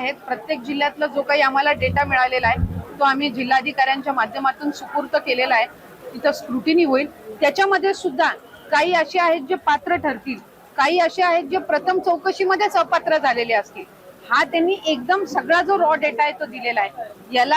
आहेत. प्रत्येक जिल्ह्यातला जो काही आम्हाला डेटा मिळालेला आहे तो आम्ही जिल्हाधिकाऱ्यांच्या माध्यमातून सुपूर्त केलेला आहे. तिथं स्क्रुटिनी होईल. त्याच्यामध्ये सुद्धा काही असे आहेत जे पात्र ठरतील. काही असे आहेत जे प्रथम चौकशीमध्येच अपात्र झालेले असतील. हा त्यांनी एकदम सगळा जो रॉ डेटा आहे तो दिलेला आहे. याला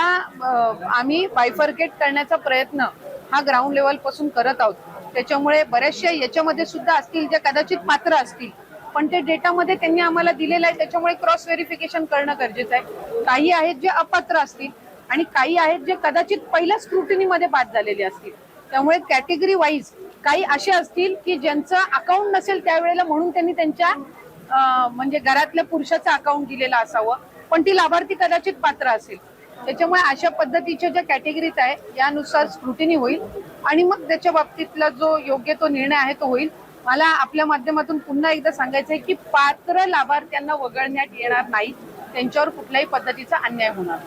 आम्ही बायफर्केट करण्याचा प्रयत्न हा ग्राउंड लेवलपासून करत आहोत. त्याच्यामुळे बऱ्याचशा याच्यामध्ये सुद्धा असतील जे कदाचित पात्र असतील. पण ते डेटामध्ये त्यांनी आम्हाला दिलेलं आहे त्याच्यामुळे क्रॉस व्हेरिफिकेशन करणं गरजेचं आहे. काही आहेत जे अपात्र असतील आणि काही आहेत जे कदाचित पहिल्या स्क्रुटिनीमध्ये बाद झालेले असतील. त्यामुळे कॅटेगरी वाईज काही असे असतील की ज्यांचं अकाउंट नसेल त्यावेळेला म्हणून त्यांनी त्यांच्या म्हणजे घरातल्या पुरुषाचं अकाउंट दिलेलं असावं. पण ती लाभार्थी कदाचित पात्र असेल. त्याच्यामुळे अशा पद्धतीच्या ज्या कॅटेगरीज आहे यानुसार स्क्रुटिनी होईल आणि मग त्याच्या बाबतीतला जो योग्य तो निर्णय आहे तो होईल. मला आपल्या माध्यमातून पुन्हा एकदा सांगायचं आहे की पात्र लाभार्थ्यांना वगळण्यात येणार नाही. त्यांच्यावर कुठल्याही पद्धतीचा अन्याय होणार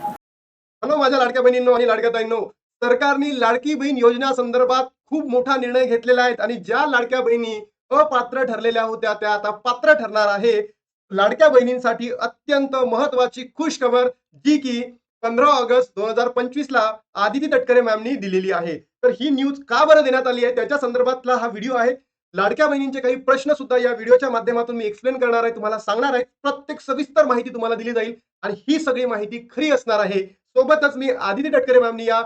हॅलो माझ्या लाडक्या बहिणींनो आणि लाडक्या ताईंनो. सरकारने लाडकी बहीण योजना संदर्भात खूप मोठा निर्णय घेतलेला आहे आणि ज्या लाडक्या बहिणी अपात्र ठरलेल्या होत्या त्या आता पात्र ठरणार आहे. लाडक्या बहिणींसाठी अत्यंत महत्वाची खुश खबर जी की पंधरा ऑगस्ट दोन हजार पंचवीस ला आदिती तटकरे मॅमनी दिलेली आहे. तर ही न्यूज का बरं देण्यात आली आहे? त्याच्या संदर्भातला हा व्हिडिओ आहे. लाडक्या बहिणींचे काही प्रश्न सुद्धा या व्हिडिओच्या माध्यमातून मी एक्सप्लेन करणार आहे तुम्हाला सांगणार आहे. प्रत्येक सविस्तर माहिती तुम्हाला दिली जाईल आणि ही सगळी माहिती खरी असणार आहे. सोबतच मी आदिती तटकरे मॅमनी या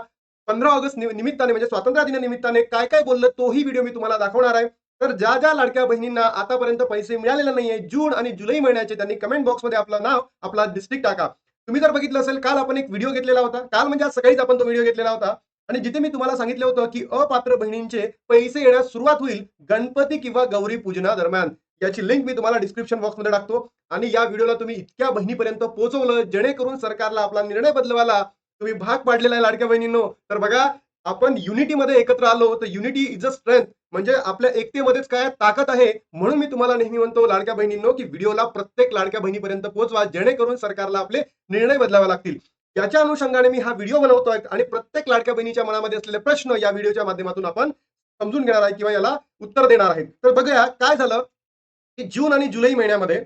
पंधरा ऑगस्ट निमित्ताने म्हणजे स्वातंत्र्य दिनानिमित्ताने काय काय बोललं तोही व्हिडिओ मी तुम्हाला दाखवणार आहे. तर ज्या ज्या लाडक्या बहिणींना आतापर्यंत पैसे मिळालेले नाहीये जून आणि जुलै महिन्याचे त्यांनी कमेंट बॉक्समध्ये आपलं नाव आपला डिस्ट्रिक्ट टाका. तुम्ही जर बघितलं असेल काल आपण एक व्हिडिओ घेतलेला होता. काल म्हणजे आज सकाळीच आपण तो व्हिडिओ घेतलेला होता. आणि जिथे मी तुम्हाला सांगितलं होतं की अपात्र बहिणींचे पैसे येण्यास सुरुवात होईल गणपती किंवा गौरी पूजना दरम्यान. याची लिंक मी तुम्हाला डिस्क्रिप्शन बॉक्समध्ये टाकतो. आणि या व्हिडिओला तुम्ही इतक्या बहिणीपर्यंत पोहोचवलं जेणेकरून सरकारला आपला निर्णय बदलवायला तुम्ही भाग पाडलेला आहे लाडक्या बहिणींनो. तर बघा आपण युनिटीमध्ये एकत्र आलो तर युनिटी इज अ स्ट्रेंथ म्हणजे आपल्या एकतेमध्येच काय ताकद आहे? म्हणून मी तुम्हाला नेहमी म्हणतो लाडक्या बहिणींनो की व्हिडिओला प्रत्येक लाडक्या बहिणीपर्यंत पोहोचवा जेणेकरून सरकारला आपले निर्णय बदलावे लागतील. याच्या अनुषंगाने मी हा व्हिडिओ बनवतोय आणि प्रत्येक लाडक्या बहिणीच्या मनामध्ये असलेले प्रश्न या व्हिडिओच्या माध्यमातून आपण समजून घेणार आहे किंवा याला उत्तर देणार आहे. तर बघूया काय झालं की जून आणि जुलै महिन्यामध्ये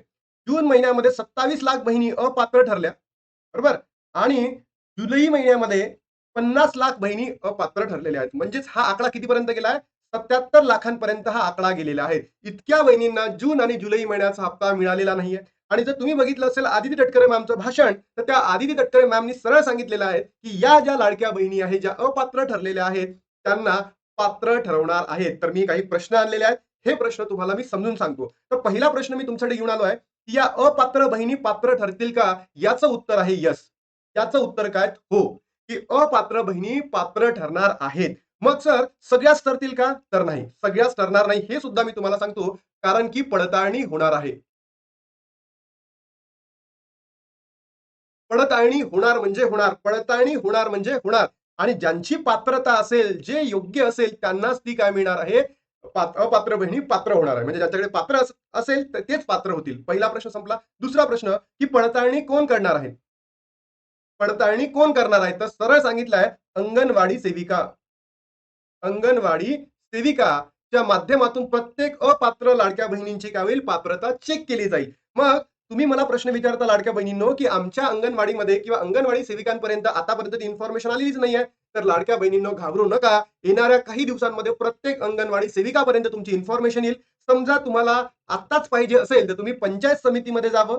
जून महिन्यामध्ये सत्तावीस लाख बहिणी अपात्र ठरल्या. बरोबर? आणि जुलै महिन्यामध्ये पन्नास लाख बहिणी अपात्र ठरलेल्या आहेत. म्हणजेच हा आकडा कितीपर्यंत गेला आहे? सत्याहत्तर लाखांपर्यंत हा आकडा गेलेला आहे. इतक्या बहिणींना जून आणि जुलै महिन्याचा हप्ता मिळालेला नाहीये. आणि जर तुम्ही बघितलं असेल आदिती तटकरे मॅमचं भाषण तर त्या आदिती तटकरे मॅमनी सरळ सांगितलेलं आहे की या ज्या लाडक्या बहिणी आहेत ज्या अपात्र ठरलेल्या आहेत त्यांना पात्र ठरवणार आहेत. तर मी काही प्रश्न आणलेले आहेत. हे प्रश्न तुम्हाला मी समजून सांगतो. तर पहिला प्रश्न मी तुमच्याकडे घेऊन आलो आहे की या अपात्र बहिणी पात्र ठरतील का? याचं उत्तर आहे यस याचं उत्तर काय? हो. की अपात्र बहिणी पात्र ठरणार आहेत. मग सर सगळ्याच ठरतील का? तर नाही. सगळ्याच ठरणार नाही हे सुद्धा मी तुम्हाला सांगतो. कारण की पडताळणी होणार आहे. पडताळणी होणार म्हणजे होणार पडताळणी होणार म्हणजे होणार. आणि ज्यांची पात्रता असेल जे योग्य असेल त्यांनाच ती काय मिळणार आहे? अपात्र बहिणी पात्र होणार आहे. म्हणजे ज्यांच्याकडे पात्र असेल तर तेच पात्र होतील. पहिला प्रश्न संपला. दुसरा प्रश्न की पडताळणी कोण करणार आहे? पडताळणी कोण करणार आहे? तर सरळ सांगितलं आहे अंगणवाडी सेविका. अंगणवाडी सेविकाच्या माध्यमातून प्रत्येक अपात्र लाडक्या बहिणींची काय होईल पात्रता चेक केली जाईल. मग तुम्ही मला प्रश्न विचारता लाडक्या बहिणींनो की आमच्या अंगणवाडीमध्ये किंवा अंगणवाडी सेविकांपर्यंत आतापर्यंत इन्फॉर्मेशन आलेलीच नाहीये. तर लाडक्या बहिणींनो घाबरू नका. येणाऱ्या काही दिवसांमध्ये प्रत्येक अंगणवाडी सेविकापर्यंत तुमची इन्फॉर्मेशन येईल. समजा तुम्हाला आत्ताच पाहिजे असेल तर तुम्ही पंचायत समितीमध्ये जावं.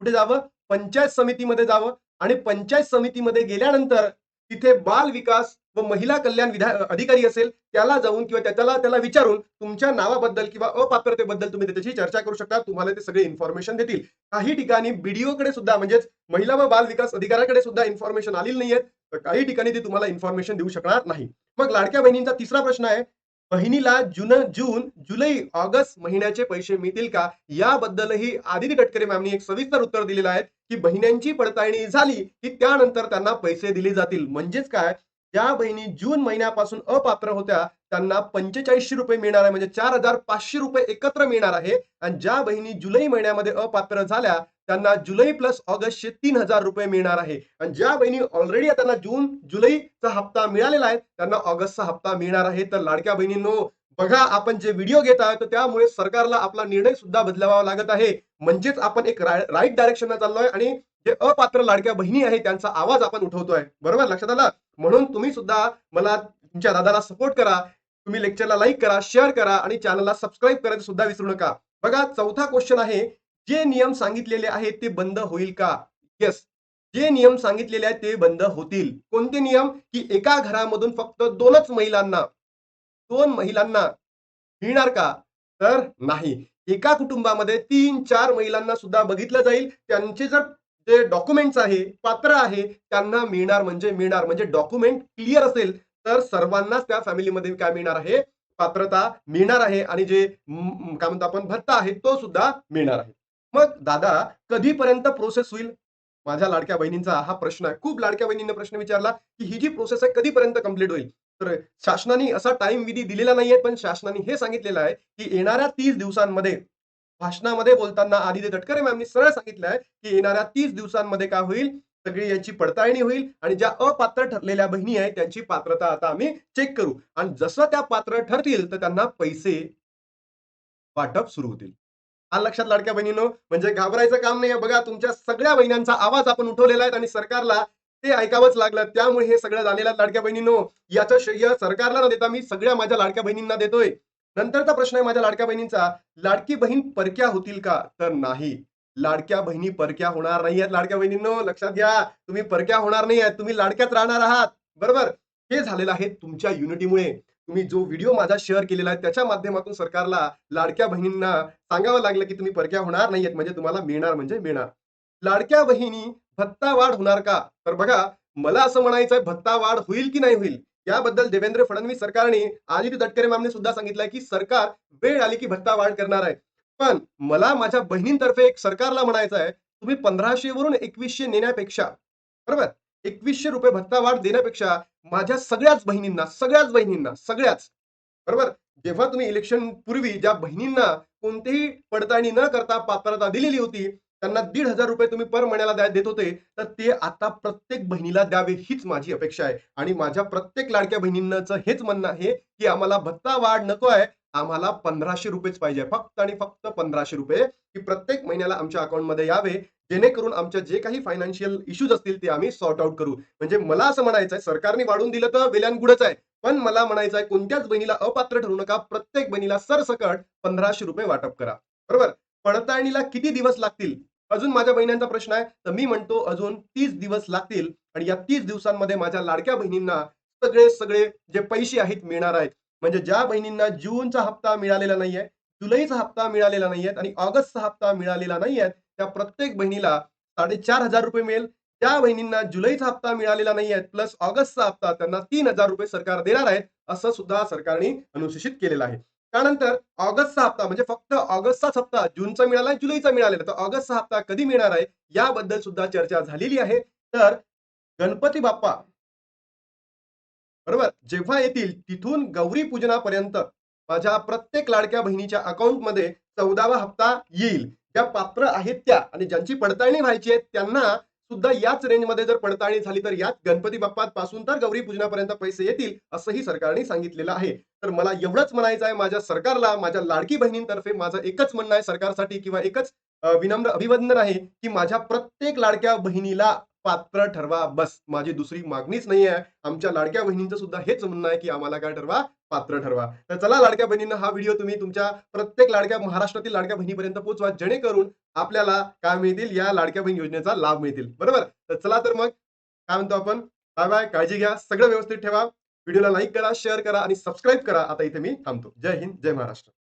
कुठे जावं? पंचायत समितीमध्ये जावं. आणि पंचायत समितीमध्ये गेल्यानंतर तिथे बाल विकास व महिला कल्याण विधा अधिकारी असेल त्याला जाऊन किंवा त्याला त्याला विचारून तुमच्या नावाबद्दल किंवा अपात्रतेबद्दल तुम्ही त्याच्याशी चर्चा करू शकता तुम्हाला ते सगळे इन्फॉर्मेशन देतील. काही ठिकाणी बीडीओ कडे सुद्धा म्हणजेच महिला व बाल विकास अधिकाऱ्याकडे सुद्धा इन्फॉर्मेशन आलेली नाहीयेत तर काही ठिकाणी ते तुम्हाला इन्फॉर्मेशन देऊ शकणार नाही. मग लाडक्या बहिणींचा तिसरा प्रश्न आहे बहिणीला जून जून जुलै ऑगस्ट महिन्याचे पैसे मिळतील का? याबद्दलही आदिती गडकरी मॅमनी एक सविस्तर उत्तर दिलेलं आहे की बहिण्यांची पडताळणी झाली की त्यानंतर त्यांना पैसे दिले जातील. म्हणजेच काय? ज्या बहिणी जून महिन्यापासून अपात्र होत्या त्यांना पंचेचाळीसशे रुपये मिळणार आहे. म्हणजे चार हजार पाचशे रुपये एकत्र मिळणार आहे. आणि ज्या बहिणी जुलै महिन्यामध्ये अपात्र झाल्या त्यांना जुलै प्लस ऑगस्टचे तीन हजार रुपये मिळणार आहे. आणि ज्या बहिणी ऑलरेडी त्यांना जून जुलैचा हप्ता मिळालेला आहे त्यांना ऑगस्टचा हप्ता मिळणार आहे. तर लाडक्या बहिणींनो बघा आपण जे व्हिडिओ घेत आहोत तर त्यामुळे सरकारला आपला निर्णय सुद्धा बदलावा लागत आहे. म्हणजेच आपण एक राईट डायरेक्शनला चाललोय आणि जे अपात्र लाडक्या बहिणी आहे त्यांचा आवाज आपण उठवतोय. बरोबर? लक्षात आला? म्हणून तुम्ही सुद्धा मला तुमच्या दादाला सपोर्ट करा. तुम्ही लेक्चरला लाईक करा शेअर करा आणि चॅनलला सबस्क्राईब करायचं सुद्धा विसरू नका. बघा चौथा क्वेश्चन आहे जे नियम सांगितलेले आहेत ते बंद होईल का? येस जे नियम सांगितलेले आहेत ते बंद होतील. कोणते नियम? की एका घरामधून फक्त दोनच महिलांना दोन महिलांना मिळणार का? तर नाही. एका कुटुंबामध्ये तीन चार महिलांना सुद्धा बघितलं जाईल. त्यांचे जर जे डॉक्युमेंट्स आहे पात्र आहे त्यांना मिळणार म्हणजे मिळणार. म्हणजे डॉक्युमेंट क्लिअर असेल तर सर्वांनाच त्या फॅमिलीमध्ये काय मिळणार आहे? पात्रता मिळणार आहे आणि जे काय म्हणतो आपण भत्ता आहे तो सुद्धा मिळणार आहे. मग दादा कधीपर्यंत प्रोसेस होईल? माझ्या लाडक्या बहिणींचा हा प्रश्न आहे. खूप लाडक्या बहिणींना प्रश्न विचारला की ही जी प्रोसेस आहे कधीपर्यंत कंप्लीट होईल? तर शासनाने असा टाइम विधी दिलेला नाहीये पण शासनाने हे सांगितलेलं आहे की येणाऱ्या तीस दिवसांमध्ये भाषणामध्ये बोलताना आदित्य तटकरे मॅमनी सरळ सांगितलं आहे की येणाऱ्या तीस दिवसांमध्ये काय होईल? सगळी यांची पडताळणी होईल आणि ज्या अपात्र ठरलेल्या बहिणी आहेत त्यांची पात्रता आता आम्ही चेक करू. आणि जसं त्या पात्र ठरतील तर त्यांना पैसे वाटप सुरू होतील. लक्षात लाडक्या बहिणीनो म्हणजे घाबरायचं काम नाही बघा तुमच्या सगळ्या बहिण्यांचा आवाज आपण उठवलेला आहे आणि सरकारला ते ऐकावंच लागलं. त्यामुळे हे सगळं झालेलं लाडक्या बहिणीनो. याचं श्रेय सरकारला न देता मी सगळ्या माझ्या लाडक्या बहिणींना देतोय. नंतरचा प्रश्न आहे माझ्या लाडक्या बहिणींचा लाडकी बहीण परक्या होतील का? तर नाही. लाडक्या बहिणी परक्या होणार नाही आहेत लाडक्या बहिणींनो. लक्षात घ्या तुम्ही परक्या होणार नाही आहेत तुम्ही लाडक्यात राहणार आहात. बरोबर? हे झालेलं आहे तुमच्या युनिटीमुळे तुम्ही जो व्हिडिओ माझा शेअर केलेला आहे त्याच्या माध्यमातून सरकारला लाडक्या बहिणींना सांगावं लागलं की तुम्ही परक्या होणार नाहीयेत म्हणजे तुम्हाला मिळणार म्हणजे मिळणार. लाडक्या बहिणी भत्ता वाढ होणार का? तर बघा मला असं म्हणायचंय भत्ता वाढ होईल की नाही होईल? याबद्दल देवेंद्र फडणवीस सरकारने आदित्य तटकरे मॅमने सुद्धा सांगितलंय की सरकार वेळ आली की भत्ता वाढ करणार आहे. पण मला माझ्या बहिणींतर्फे एक सरकारला म्हणायचं आहे तुम्ही पंधराशे वरून एकवीसशे नेण्यापेक्षा बरोबर? एकवीसशे रुपये भत्ता वाढ देण्यापेक्षा माझ्या सगळ्याच बहिणींना सगळ्याच बहिणींना सगळ्याच. बरोबर? जेव्हा तुम्ही इलेक्शन पूर्वी ज्या बहिणींना कोणतीही पडताळणी न करता पात्रता दिलेली होती त्यांना दीड हजार रुपये तुम्ही पर महिन्याला देत होते तर ते आता प्रत्येक बहिणीला द्यावे हीच माझी अपेक्षा आहे. आणि माझ्या प्रत्येक लाडक्या बहिणींचं हेच म्हणणं आहे की आम्हाला भत्ता वाढ नको आहे आम्हाला पंधराशे रुपयेच पाहिजे. फक्त आणि फक्त पंधराशे रुपये की प्रत्येक महिन्याला आमच्या अकाउंटमध्ये यावे. जेणेकरून आमच्या जे काही फायनान्शियल इश्यूज असतील ते आम्ही सॉर्ट आउट करू. म्हणजे मला असं म्हणायचं आहे सरकारने वाढून दिलं तर वेल्यान गुडच आहे. पण मला म्हणायचं आहे कोणत्याच बहिणीला अपात्र ठरू नका. प्रत्येक बहिणीला सरसकट पंधराशे रुपये वाटप करा. बरोबर? पडताळणीला किती दिवस लागतील? अजून माझ्या बहिणींचा प्रश्न आहे. तर मी म्हणतो अजून तीस दिवस लागतील आणि या तीस दिवसांमध्ये माझ्या लाडक्या बहिणींना सगळे सगळे जे पैसे आहेत मिळणार आहेत. म्हणजे ज्या बहिणींना जूनचा हप्ता मिळालेला नाहीये जुलैचा हप्ता मिळालेला नाहीये आणि ऑगस्टचा हप्ता मिळालेला नाहीये त्या प्रत्येक बहिणीला साडेचार हजार रुपये मिळेल. त्या बहिणींना जुलैचा हप्ता मिळालेला नाहीये प्लस ऑगस्टचा हप्ता त्यांना तीन हजार रुपये सरकार देणार आहे असं सुद्धा सरकारने अनुसूचित केलेलं आहे. त्यानंतर ऑगस्टचा हप्ता म्हणजे फक्त ऑगस्टचाच हप्ता जूनचा मिळाला जुलैचा मिळालेला तर ऑगस्टचा हप्ता कधी मिळणार आहे याबद्दल सुद्धा चर्चा झालेली आहे. तर गणपती बाप्पा बरोबर? जेव्हा येतील तिथून गौरी पूजनापर्यंत माझ्या प्रत्येक लाडक्या बहिणीच्या अकाउंटमध्ये चौदावा हप्ता येईल. ज्या पात्र आहेत त्या आणि ज्यांची पडताळणी व्हायची आहे त्यांना सुद्धा याच रेंजमध्ये जर पडताळणी झाली तर याच गणपती बाप्पात पासून तर गौरी पूजनापर्यंत पैसे येतील असंही सरकारने सांगितलेलं आहे. तर मला एवढंच म्हणायचं आहे माझ्या सरकारला माझ्या लाडकी बहिणींतर्फे माझं एकच म्हणणं आहे सरकारसाठी किंवा एकच विनम्र अभिवंदन आहे की माझ्या प्रत्येक लाडक्या बहिणीला पात्र ठरवा. बस माझी दुसरी मागणीच नाही आहे आमच्या लाडक्या बहिणींचं सुद्धा हेच म्हणणं आहे की आम्हाला काय ठरवा? पात्र ठरवा. तर चला लाडक्या बहिणींना हा व्हिडिओ तुम्ही तुमच्या प्रत्येक लाडक्या महाराष्ट्रातील लाडक्या बहिणीपर्यंत पोहोचवा. जेणेकरून आपल्याला काय मिळतील? या लाडक्या बहीण योजनेचा लाभ मिळतील. बरोबर? तर चला तर मग काय म्हणतो आपण? Bye bye. काळजी घ्या. सगळं व्यवस्थित ठेवा. व्हिडिओला लाईक करा शेअर करा आणि सबस्क्राईब करा. आता इथे मी थांबतो. जय हिंद जय महाराष्ट्र.